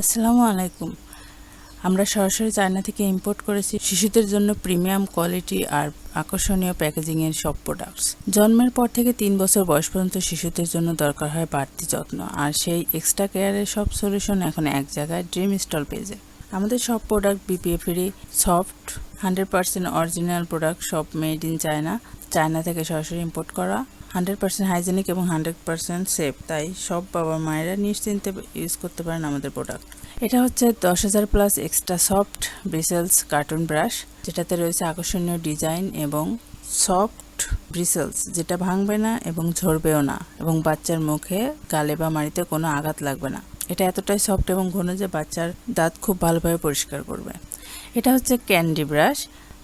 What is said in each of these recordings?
আসসালামু আলাইকুম। আমরা সরাসরি চায়না থেকে ইম্পোর্ট করেছি শিশুদের জন্য প্রিমিয়াম কোয়ালিটি আর আকর্ষণীয় প্যাকেজিংয়ের সব প্রোডাক্টস জন্মের পর থেকে তিন বছর বয়স পর্যন্ত শিশুদের জন্য দরকার হয় বাড়তি যত্ন, আর সেই এক্সট্রা কেয়ারের সব সলিউশন এখন এক জায়গায় ড্রিম স্টল পেজে আমাদের সব product BPA free soft hundred percent original product সব মেড ইন চায়না। চায়না থেকে সরাসরি ইম্পোর্ট করা। হান্ড্রেড পার্সেন্ট হাইজেনিক এবং হান্ড্রেড পার্সেন্ট সেফ। তাই সব বাবা মায়েরা নিশ্চিন্তে ইউজ করতে পারেন আমাদের প্রোডাক্ট। এটা হচ্ছে দশ হাজার plus extra soft bristles cartoon brush, যেটাতে রয়েছে আকর্ষণীয় ডিজাইন এবং সফট ব্রিসেলস, যেটা ভাঙবে না এবং ঝরবেও না এবং বাচ্চার মুখে, গালে বা মাড়িতে কোনো আঘাত লাগবে না। এটা এতটাই সফট এবং ঘন যে বাচ্চার দাঁত খুব ভালোভাবে পরিষ্কার করবে। এটা হচ্ছে ক্যান্ডি ব্রাশ।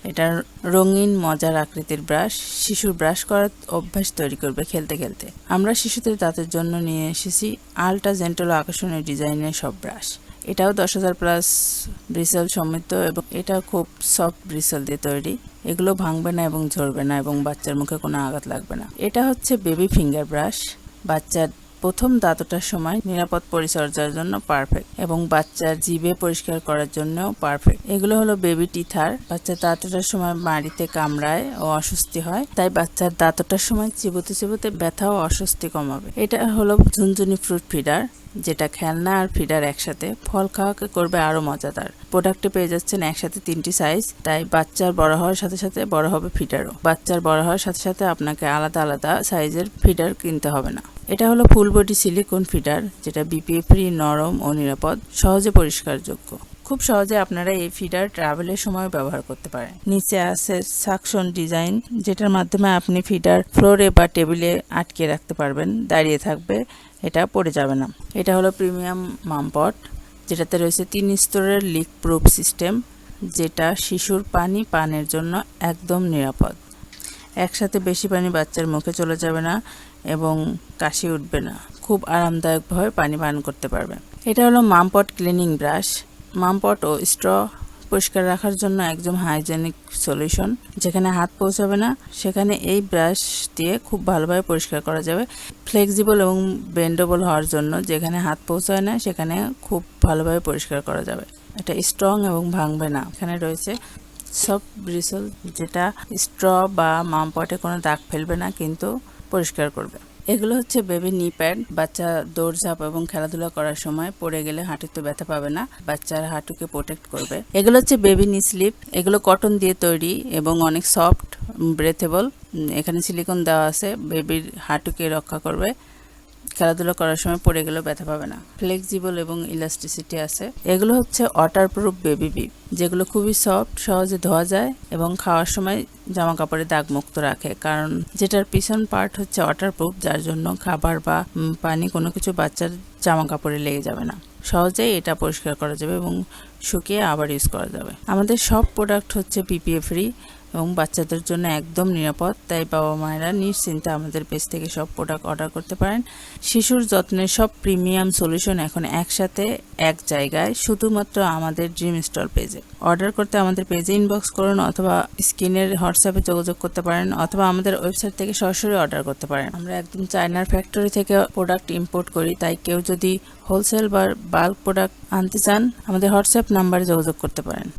এটা রঙিন, মজার আকৃতির ব্রাশ। শিশুর ব্রাশ করার অভ্যাস তৈরি করবে খেলতে খেলতে। আমরা শিশুদের দাঁতের জন্য নিয়ে এসেছি আলট্রা জেন্টাল আকর্ষণীয় ডিজাইনের সব ব্রাশ। এটাও দশ হাজার প্লাস ব্রিসেল সমৃদ্ধ এবং এটা খুব সফট ব্রিসেল দিয়ে তৈরি। এগুলো ভাঙবে না এবং ঝরবে না এবং বাচ্চার মুখে কোনো আঘাত লাগবে না। এটা হচ্ছে বেবি ফিঙ্গার ব্রাশ। বাচ্চার প্রথম দাঁতটার সময় নিরাপদ পরিচর্যার জন্য পারফেক্ট এবং বাচ্চার জিভে পরিষ্কার করার জন্যও পারফেক্ট এগুলো হলো বেবি টিথার বাচ্চার দাঁতটার সময় মাড়িতে কামড়ায় ও অস্বস্তি হয়, তাই বাচ্চার দাঁতটার সময় চিবোতে চিবোতে ব্যথা ও অস্বস্তি কমাবে। এটা হলো ঝুনঝুনি ফ্রুট ফিডার যেটা খেলনা আর ফিডার একসাথে ফল খাওয়াকে করবে আরও মজাদার। প্রোডাক্টে পেয়ে যাচ্ছেন একসাথে তিনটি সাইজ তাই বাচ্চার বড় হওয়ার সাথে সাথে বড় হবে ফিডারও বাচ্চার বড় হওয়ার সাথে সাথে আপনাকে আলাদা আলাদা সাইজের ফিডার কিনতে হবে না। এটা হলো ফুল বডি সিলিকন ফিডার, যেটা বিপিএ ফ্রি নরম ও নিরাপদ, সহজে পরিষ্কারযোগ্য। খুব সহজে আপনারা এই ফিডার ট্রাভেলের সময় ব্যবহার করতে পারেন। নিচে আছে সাকশন ডিজাইন যেটার মাধ্যমে আপনি ফিডার ফ্লোরে বা টেবিলে আটকে রাখতে পারবেন, দাঁড়িয়ে থাকবে, এটা পড়ে যাবে না। এটা হলো প্রিমিয়াম মামপট যেটাতে রয়েছে তিন স্তরের লিক প্রুফ সিস্টেম যেটা শিশুর পানি পানের জন্য একদম নিরাপদ। একসাথে বেশি পানি বাচ্চার মুখে চলে যাবে না এবং কাশি উঠবে না। খুব আরামদায়কভাবে পানি পান করতে পারবে। এটা হলো মামপট ক্লিনিং ব্রাশ। মামপট ও স্ট্র পরিষ্কার রাখার জন্য একদম হাইজেনিক সলিউশন। যেখানে হাত পৌঁছাবে না, সেখানে এই ব্রাশ দিয়ে খুব ভালোভাবে পরিষ্কার করা যাবে। ফ্লেক্সিবল এবং বেন্ডেবল হওয়ার জন্য যেখানে হাত পৌঁছায় না, সেখানে খুব ভালোভাবে পরিষ্কার করা যাবে। এটা স্ট্রং এবং ভাঙবে না। এখানে রয়েছে সব ব্রিসল যেটা স্ট্র বা মামপটে কোনো দাগ ফেলবে না, কিন্তু পরিষ্কার করবে। এগুলো হচ্ছে বেবি নি প্যাড। বাচ্চা দৌড়ঝাঁপ এবং খেলাধুলা করার সময় পড়ে গেলে হাঁটুতে ব্যথা পাবে না, বাচ্চার হাঁটুকে প্রোটেক্ট করবে। এগুলো হচ্ছে বেবি নি স্লিপ। এগুলো কটন দিয়ে তৈরি এবং অনেক সফট ব্রেথেবল এখানে সিলিকন দেওয়া আছে। বেবির হাঁটুকে রক্ষা করবে। খেলাধুলা করার সময় পড়ে গেলেও ব্যথা পাবে না। ফ্লেক্সিবল এবং ইলাস্টিসিটি আছে। এগুলো হচ্ছে ওয়াটার প্রুফ বেবি বিপ যেগুলো খুবই সফট সহজে ধোয়া যায় এবং খাওয়ার সময় জামা কাপড়ে দাগ মুক্ত রাখে। কারণ যেটার পিছন পার্ট হচ্ছে ওয়াটার প্রুফ যার জন্য খাবার বা পানি কোনো কিছু বাচ্চার জামা কাপড়ে লেগে যাবে না। সহজেই এটা পরিষ্কার করা যাবে এবং শুকিয়ে আবার ইউজ করা যাবে। আমাদের সব প্রোডাক্ট হচ্ছে পিপিএ ফ্রি এবং বাচ্চাদের জন্য একদম নিরাপদ। তাই বাবা মায়েরা নিশ্চিন্তে আমাদের পেজ থেকে সব প্রোডাক্ট অর্ডার করতে পারেন। শিশুর যত্নের সব প্রিমিয়াম সলিউশন এখন একসাথে, এক জায়গায়, শুধুমাত্র আমাদের ড্রিম স্টল পেজে অর্ডার করতে আমাদের পেজে ইনবক্স করুন অথবা স্ক্রিনের হোয়াটসঅ্যাপে যোগাযোগ করতে পারেন অথবা আমাদের ওয়েবসাইট থেকে সরাসরি অর্ডার করতে পারেন। আমরা একদম চায়নার ফ্যাক্টরি থেকে প্রোডাক্ট ইম্পোর্ট করি, তাই কেউ যদি হোলসেল বা বাল্ক প্রোডাক্ট আনতে চান, আমাদের হোয়াটসঅ্যাপ নাম্বারে যোগাযোগ করতে পারেন।